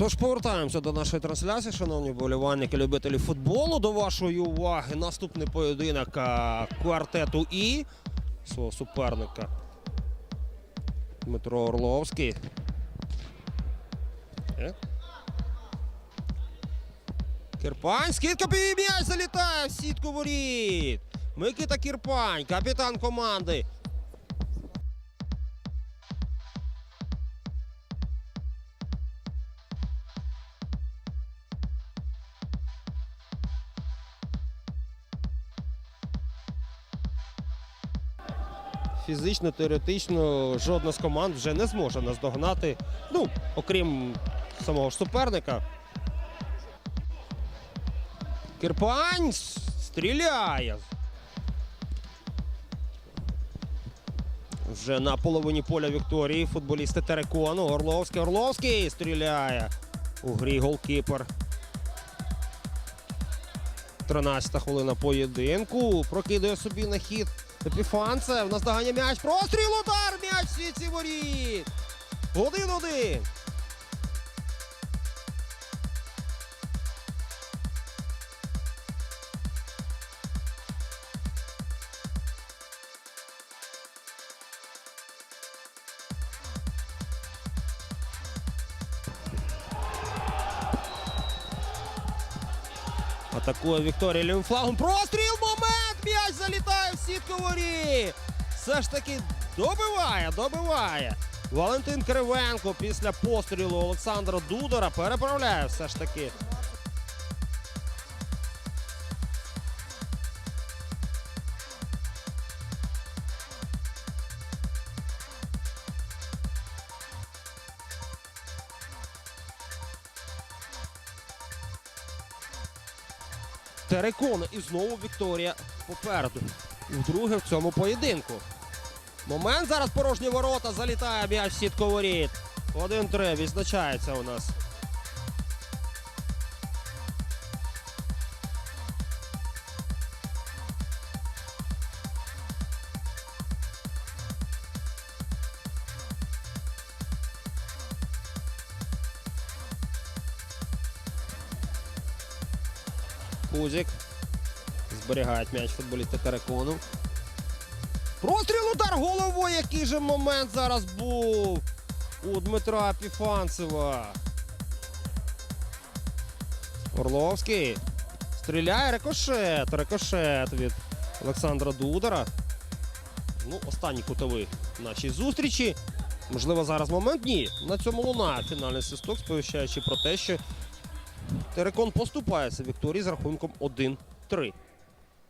Тож повертаємося до нашої трансляції, шановні вболівальники, любителі футболу. До вашої уваги наступний поєдинок квартету І свого суперника Дмитро Орловський. Е? Кірпань, скидка м'яч залітає в сітку воріт. Микита Кірпань, капітан команди. Фізично, теоретично жодна з команд вже не зможе наздогнати. Ну, окрім самого ж суперника. Кирпань стріляє. Вже на половині поля Вікторії футболісти Терекону. Орловський. Орловський стріляє. У грі голкіпер. 13 хвилина поєдинку. Прокидає собі на хід Епіфанцев. Наздогання м'яч. Простріл удар! М'яч в сітці воріт. Один-один. Атакує Вікторія лівим флагом. Простріл! Момент! М'яч залітає в сітку ворі. Все ж таки добиває, добиває. Валентин Кривенко після пострілу Олександра Дудора переправляє все ж таки. Терекон і знову Вікторія попереду. Вдруге в цьому поєдинку. Момент зараз порожні ворота. Залітає м'яч сітку воріт. 1-3 відзначається у нас. Кузик. Зберігають м'яч футболісти Терекону. Простріл удар головою. Який же момент зараз був у Дмитра Піфанцева. Орловський. Стріляє рикошет. Рикошет від Олександра Дудара. Ну, останній кутовий нашій зустрічі. Можливо, зараз момент? Ні. На цьому лунає фінальний свисток, сповіщаючи про те, що Терекон поступається Вікторії з рахунком 1-3.